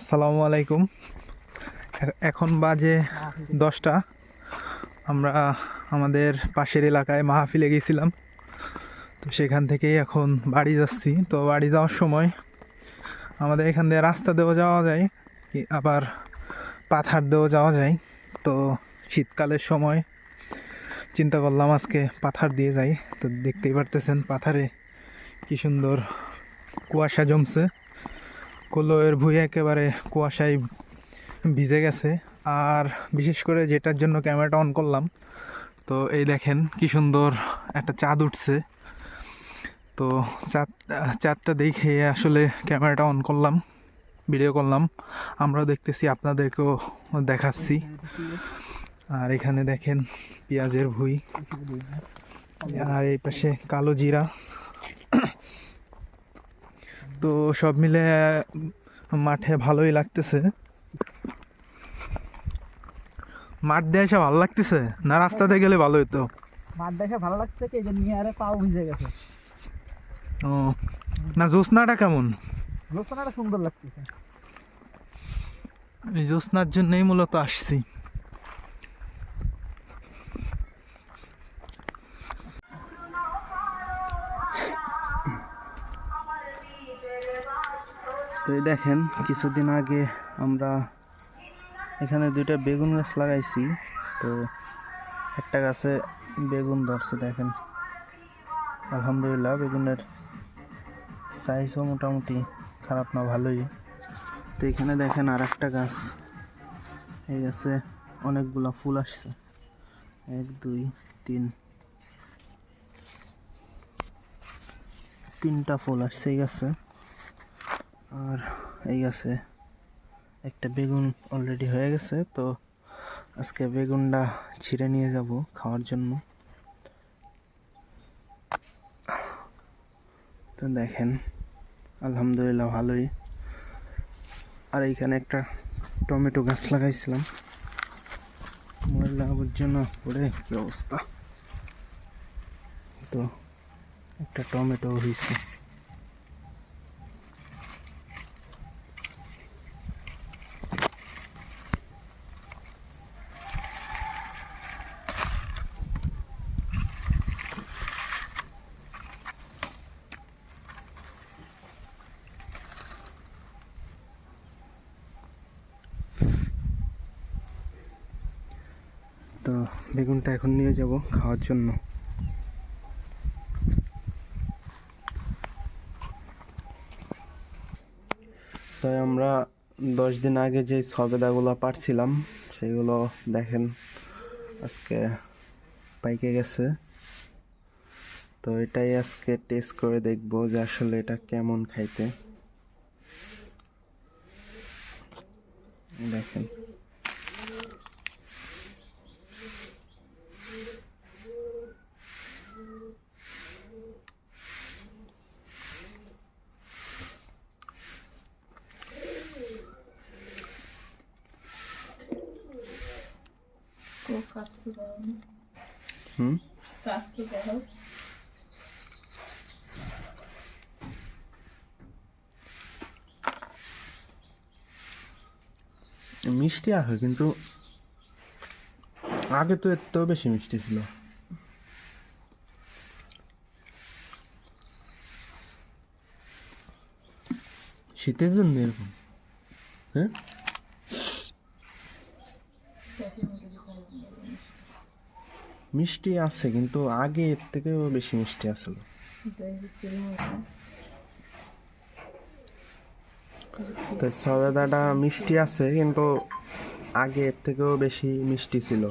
আসসালামু আলাইকুম। এখন বাজে দশটা। আমরা আমাদের পাশের এলাকায় মাহফিলে গেছিলাম। তো সেখান থেকেই এখন বাড়ি যাচ্ছি। তো বাড়ি যাওয়ার সময় আমাদের এখান দিয়ে রাস্তা দিয়েও যাওয়া যায় আবার পাথার দিয়েও যাওয়া যায়। তো শীতকালের সময় চিন্তা করলাম আজকে পাথার দিয়ে যাই। তো দেখতেই পারতেছেন পাথারে কি সুন্দর কুয়াশা জমছে। কলোয়ের ভুঁই একেবারে কুয়াশায় ভিজে গেছে। আর বিশেষ করে যেটার জন্য ক্যামেরাটা অন করলাম, তো এই দেখেন কি সুন্দর একটা চাঁদ উঠছে। তো চাঁদ, চাঁদটা দেখে আসলে ক্যামেরাটা অন করলাম, ভিডিও করলাম। আমরাও দেখতেছি, আপনাদেরকেও দেখাচ্ছি। আর এখানে দেখেন পেঁয়াজের ভুঁই। আর এই পাশে কালো জিরা। তো সব মিলে মাঠে ভালোই লাগতেছে। মাঠ দিয়ে এসে ভালো লাগতেছে? না রাস্তাতে গেলে ভালো হতো মাঠ দেখে ভালো লাগছে কি? যে নিয়ে আরে পাও ভিজে গেছে। ও না জ্যোৎস্নাটা কেমন? লোকসানটা সুন্দর লাগতেছে। এই জ্যোৎস্নার জন্যই মূলত আসছি। তো এই দেখেন, কিছুদিন আগে আমরা এখানে দুইটা বেগুন গাছ লাগাইছি। তো একটা গাছে বেগুন ধরছে, দেখেন। আলহামদুলিল্লাহ, বেগুনের সাইজও মোটামুটি খারাপ না, ভালোই। তো এখানে দেখেন আর একটা গাছ। এই গাছে অনেকগুলা ফুল আসছে। এক, দুই, তিন। তিনটা ফুল আসছে এই গাছে। আর এই গাছে একটা বেগুন অলরেডি হয়ে গেছে, তো আজকে বেগুনটা ছিঁড়ে নিয়ে যাব খাওয়ার জন্য। তো দেখেন, আলহামদুলিল্লাহ ভালোই। আর এইখানে একটা টমেটো গাছ লাগাইছিলাম। ময়লা আবর্জনা পড়ে, কি অবস্থা? তো একটা টমেটো হয়েছে তো বেগুনটা এখন নিয়ে যাব খাওয়ার জন্য। তাই আমরা দশ দিন আগে যে সবেদাগুলো পারছিলাম, সেগুলো দেখেন আজকে পাইকে গেছে। তো এটাই আজকে টেস্ট করে দেখব যে আসলে এটা কেমন খাইতে। দেখেন। Down. down. মিষ্টি আছে কিন্তু আগে তো এত বেশি মিষ্টি ছিল শীতের জন্য এরকম হ্যাঁ মিষ্টি আছে, কিন্তু আগে এর থেকেও বেশি মিষ্টি আসলো তো সবেদাটা মিষ্টি আছে, কিন্তু আগে এর থেকেও বেশি মিষ্টি ছিল।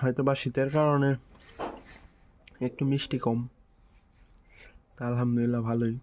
হয়তো বা শীতের কারণে একটু মিষ্টি কম। তা আলহামদুলিল্লাহ, ভালোই।